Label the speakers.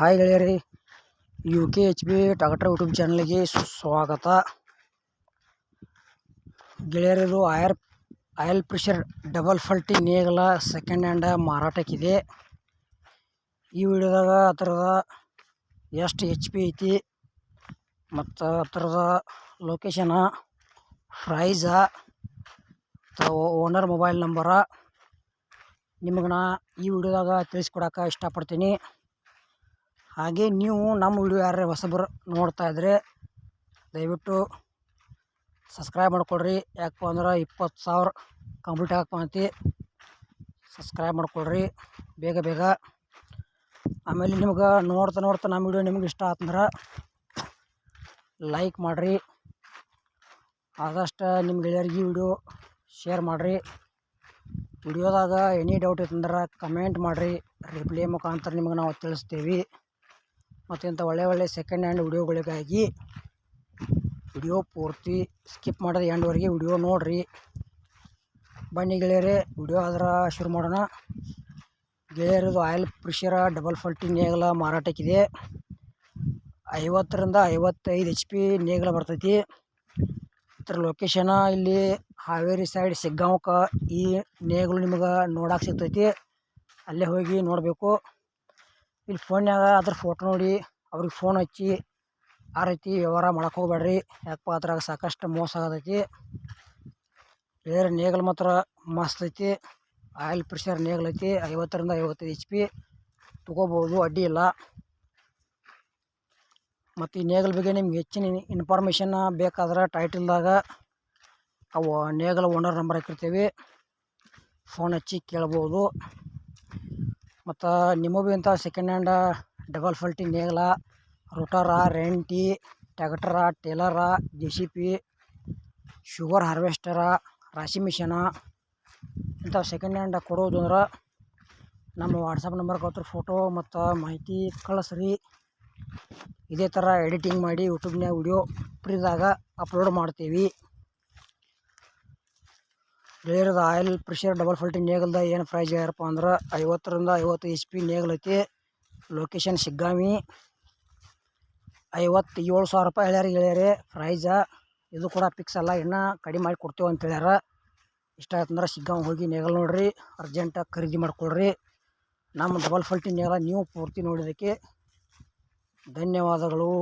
Speaker 1: Hi ಗೆಳೆಯರಿ U K H B tractor YouTube ಚಾನಲ್ಗೆ ಸ್ವಾಗತ ಗೆಳೆಯರಿದು ಆಯರ್ ಆಯಲ್ ಪ್ರೆಷರ್ ಡಬಲ್ ಫಲ್ಟಿ ನೇಗಲ ಸೆಕೆಂಡ್ ಹ್ಯಾಂಡ ಮಾರಾಟಕ್ಕಿದೆ. ಈ ವಿಡಿಯೋದಾಗ ಅದರದ ಎಷ್ಟು ಎಚ್ ಪಿ ಐತಿ ಮತ್ತು ಅದರದ location price owner mobile number ನಿಮಗೆ ನಾ ಈ ವಿಡಿಯೋದಾಗ ತಿಳಿಸ್ಕೊಡಕ್ಕೆ ಇಷ್ಟಪಡ್ತೀನಿ. ಹಾಗೆ ನೀವು ನಮ್ಮ ವಿಡಿಯೋ ಯಾರೇ ಹೊಸಬ್ರು ನೋಡ್ತಾ ಇದ್ರೆ ದಯವಿಟ್ಟು ಸಬ್ಸ್ಕ್ರೈಬ್ ಮಾಡ್ಕೊಳ್ರಿ. ಯಾಕಪ್ಪ ಅಂದ್ರೆ ಇಪ್ಪತ್ತು ಸಾವಿರ ಕಂಪ್ಲೀಟ್ ಹಾಕ್ಕೊಂತಿ ಸಬ್ಸ್ಕ್ರೈಬ್ ಮಾಡ್ಕೊಳ್ರಿ. ಬೇಗ ಬೇಗ. ಆಮೇಲೆ ನಿಮ್ಗೆ ನೋಡ್ತಾ ನೋಡ್ತಾ ನಮ್ಮ ವಿಡಿಯೋ ನಿಮ್ಗೆ ಇಷ್ಟ ಆತಂದ್ರೆ ಲೈಕ್ ಮಾಡಿರಿ. ಆದಷ್ಟು ನಿಮ್ಮ ಗೆಳೆಯರಿಗೆ ವಿಡಿಯೋ ಶೇರ್ ಮಾಡಿರಿ. ವಿಡಿಯೋದಾಗ ಎನಿ ಡೌಟ್ ಇತ್ತಂದ್ರೆ ಕಮೆಂಟ್ ಮಾಡಿರಿ. ರಿಪ್ಲೈ ಮುಖಾಂತರ ನಿಮ್ಗೆ ನಾವು ತಿಳಿಸ್ತೀವಿ. ಮತ್ತು ಇಂಥ ಒಳ್ಳೆ ಒಳ್ಳೆ ಸೆಕೆಂಡ್ ಹ್ಯಾಂಡ್ ವಿಡಿಯೋಗಳಿಗಾಗಿ ವಿಡಿಯೋ ಪೂರ್ತಿ ಸ್ಕಿಪ್ ಮಾಡೋದು ಎಂಡ್ವರೆಗೆ ವಿಡಿಯೋ ನೋಡಿರಿ. ಬನ್ನಿ ಗೆಳೆಯರೇ, ವಿಡಿಯೋ ಆದ್ರೆ ಶುರು ಮಾಡೋಣ. ಗೆಳೆಯರದು ಆಯಿಲ್ ಪ್ರೆಷರ ಡಬಲ್ ಫಲ್ಟಿ ನೇಗಲ ಮಾರಾಟಕ್ಕಿದೆ. ಐವತ್ತರಿಂದ ಐವತ್ತೈದು ಎಚ್ ಪಿ ನೇಗಲ ಬರ್ತೈತಿ. ಇದರ ಲೊಕೇಶನ ಇಲ್ಲಿ ಹಾವೇರಿ ಸೈಡ್ ಸಿಗ್ಗಾಂವ್ಕ ಈ ನೇಗಲು ನಿಮಗೆ ನೋಡಕ್ಕೆ ಸಿಗ್ತೈತಿ. ಅಲ್ಲೇ ಹೋಗಿ ನೋಡಬೇಕು. ಇಲ್ಲಿ ಫೋನ್ಯಾಗ ಅದ್ರ ಫೋಟೋ ನೋಡಿ, ಅವ್ರಿಗೆ ಫೋನ್ ಹಚ್ಚಿ, ಆ ರೀತಿ ವ್ಯವಹಾರ ಮಾಡಕ್ಕೆ ಹೋಗ್ಬೇಡ್ರಿ. ಯಾಕಪ್ಪ ಅದ್ರಾಗ ಸಾಕಷ್ಟು ಮೋಸ ಆಗತೈತಿ. ಬೇರೆ ನೇಗಲ್ ಮಾತ್ರ ಮಸ್ತ್ ಐತಿ. ಆಯಿಲ್ ಪ್ರೆಷರ್ ನೇಗಲ್ ಐತಿ. ಐವತ್ತರಿಂದ ಐವತ್ತೈದು ಎಚ್ ಪಿ ತೊಗೋಬೋದು ಅಡ್ಡಿ ಇಲ್ಲ. ಮತ್ತು ಈ ನೇಗಲ್ ಬಗ್ಗೆ ನಿಮ್ಗೆ ಹೆಚ್ಚಿನ ಇನ್ಫಾರ್ಮೇಷನ್ ಬೇಕಾದ್ರೆ ಟೈಟಲ್ದಾಗ ಅವು ನೇಗಲ್ ಓನರ್ ನಂಬರ್ ಹಾಕಿರ್ತೀವಿ. ಫೋನ್ ಹಚ್ಚಿ ಕೇಳ್ಬೋದು. ಮತ್ತು ನಿಮಗೂ ಇಂಥ ಸೆಕೆಂಡ್ ಹ್ಯಾಂಡ ಡಬಲ್ ಫಲ್ಟಿ ನೇಗಲ ರೋಟರ ರೆಂಟಿ tractor trailer J C B sugar harvester ರಾಶಿ ಮಿಷನ ಇಂಥ ಸೆಕೆಂಡ್ ಹ್ಯಾಂಡ್ ಕೊಡೋದು ಅಂದ್ರೆ ನಮ್ಮ ವಾಟ್ಸಪ್ ನಂಬರ್ ಹತ್ರ ಫೋಟೋ ಮತ್ತು ಮಾಹಿತಿ ಕಳಿಸ್ರಿ. ಇದೇ ಥರ ಎಡಿಟಿಂಗ್ ಮಾಡಿ ಯೂಟ್ಯೂಬ್ನ್ಯಾಗ ವಿಡಿಯೋ ಫ್ರೀದಾಗ ಅಪ್ಲೋಡ್ ಮಾಡ್ತೀವಿ. ಗೆಳೆಯರದ ಆಯಿಲ್ ಪ್ರೆಷರ್ ಡಬಲ್ ಫಲ್ಟಿ ನೇಗಲ್ದ ಏನು ಪ್ರೈಸ್ ಯಾರಪ್ಪ ಅಂದ್ರೆ ಐವತ್ತರಿಂದ ಐವತ್ತು ಎಚ್ ಪಿ ನೇಗಲ್ ಐತಿ ಲೊಕೇಶನ್ ಸಿಗ್ಗಾಮಿ ಐವತ್ತು ಏಳು ಸಾವಿರ ರೂಪಾಯಿ ಹೇಳ್ಯಾರ ಗೆಳೆಯರೆ ಪ್ರೈಸ ಇದು ಕೂಡ ಫಿಕ್ಸ್ ಅಲ್ಲ, ಇನ್ನೂ ಕಡಿಮೆ ಮಾಡಿ ಕೊಡ್ತೇವೆ ಅಂತ ಹೇಳ್ಯಾರ. ಇಷ್ಟ ಆಯ್ತಂದ್ರೆ ಸಿಗ್ಗಾಮಿ ಹೋಗಿ ನೇಗಲ್ ನೋಡಿರಿ ಅರ್ಜೆಂಟಾಗಿ ಖರೀದಿ ಮಾಡ್ಕೊಳ್ರಿ. ನಮ್ಮ ಡಬಲ್ ಫಲ್ಟಿ ನೇಗಲ ನೀವು ಪೂರ್ತಿ ನೋಡಿದ್ದಕ್ಕೆ ಧನ್ಯವಾದಗಳು.